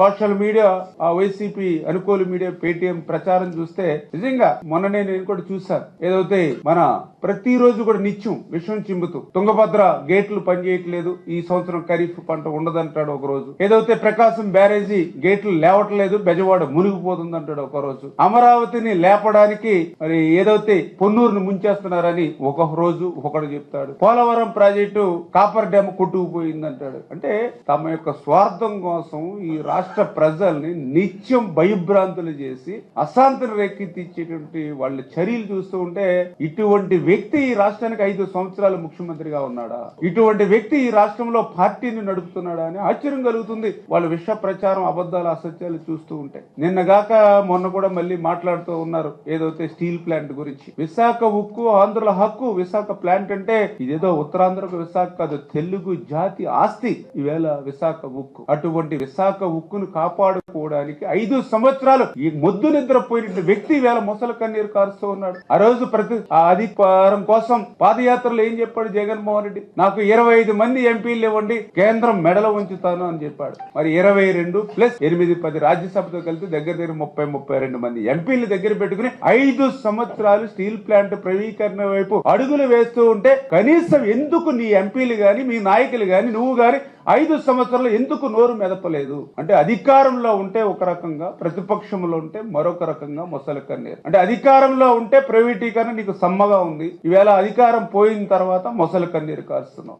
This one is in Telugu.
సోషల్ మీడియా ఆ వైసీపీ అనుకూల మీడియా పేటిఎం ప్రచారం చూస్తే నిజంగా మొన్ననే నేను కూడా చూశాను. ఏదైతే మన ప్రతిరోజు కూడా నిత్యం విషయం చింపుతూ తుంగభద్ర గేట్లు పనిచేయట్లేదు ఈ సంవత్సరం ఖరీఫ్ పంట ఉండదంటాడు ఒక రోజు. ఏదైతే ప్రకాశం బ్యారేజీ గేట్లు లేవట్లేదు బెజవాడ మునిగిపోతుంది అంటాడు ఒక రోజు. అమరావతిని లేపడానికి మరి ఏదైతే పొన్నూరుని ముంచేస్తున్నారని ఒక రోజు ఒకడు చెప్తాడు. పోలవరం ప్రాజెక్టు కాపర్ డ్యామ్ కొట్టుకుపోయింది అంటాడు అంటే తమ యొక్క స్వార్థం కోసం ఈ రాష్ట్ర రాష్ట్ర ప్రజల్ని నిత్యం భయభ్రాంతులు చేసి అశాంతిని రేకెత్తించేటువంటి వాళ్ళ చర్యలు చూస్తూ ఉంటే ఇటువంటి వ్యక్తి ఈ రాష్ట్రానికి ఐదు సంవత్సరాలు ముఖ్యమంత్రిగా ఉన్నాడా? ఇటువంటి వ్యక్తి ఈ రాష్ట్రంలో పార్టీని నడుపుతున్నాడా అని ఆశ్చర్యం కలుగుతుంది. వాళ్ళ విష ప్రచారం అబద్ధాలు అసత్యాలు చూస్తూ ఉంటే. నిన్నగాక మొన్న కూడా మళ్ళీ మాట్లాడుతూ ఉన్నారు ఏదైతే స్టీల్ ప్లాంట్ గురించి. విశాఖ ఉక్కు ఆంధ్రుల హక్కు విశాఖ ప్లాంట్ అంటే ఇదేదో ఉత్తరాంధ్రకు విశాఖ కాదు తెలుగు జాతి ఆస్తి. ఈవేళ విశాఖ ఉక్కు. అటువంటి విశాఖ ఉక్కును కాపాడుకోవడానికి ఐదు సంవత్సరాలు ఈ మొద్దు నిద్రపోయిన వ్యక్తి వేళ ముసలి కన్నీరు కారుస్తూ ఉన్నాడు. ఆ రోజు ప్రతి ఆ అధికారం కోసం పాదయాత్రలో ఏం చెప్పాడు జగన్మోహన్ రెడ్డి? నాకు ఇరవై ఐదు మంది ఎంపీలు ఇవ్వండి కేంద్రం మెడలో ఉంచుతాను అని చెప్పాడు. మరి ఇరవై రెండు ప్లస్ ఎనిమిది పది రాజ్యసభతో కలిసి దగ్గర దగ్గర ముప్పై ముప్పై రెండు మంది ఎంపీలు దగ్గర పెట్టుకుని ఐదు సంవత్సరాలు స్టీల్ ప్లాంట్ ప్రవీకరణ వైపు అడుగులు వేస్తూ ఉంటే కనీసం ఎందుకు నీ ఎంపీలు గాని మీ నాయకులు గాని నువ్వు గాని ఐదు సంవత్సరాలు ఎందుకు నోరు మెదపలేదు? అంటే అధికారంలో ఉంటే ఒక రకంగా ప్రతిపక్షంలో ఉంటే మరొక రకంగా మొసలి కన్నీరు అంటే అధికారంలో ఉంటే ప్రైవేటీకరణ నీకు సమ్మగా ఉంది. ఈవేళ అధికారం పోయిన తర్వాత మొసలి కన్నీరు కాస్తున్నావు.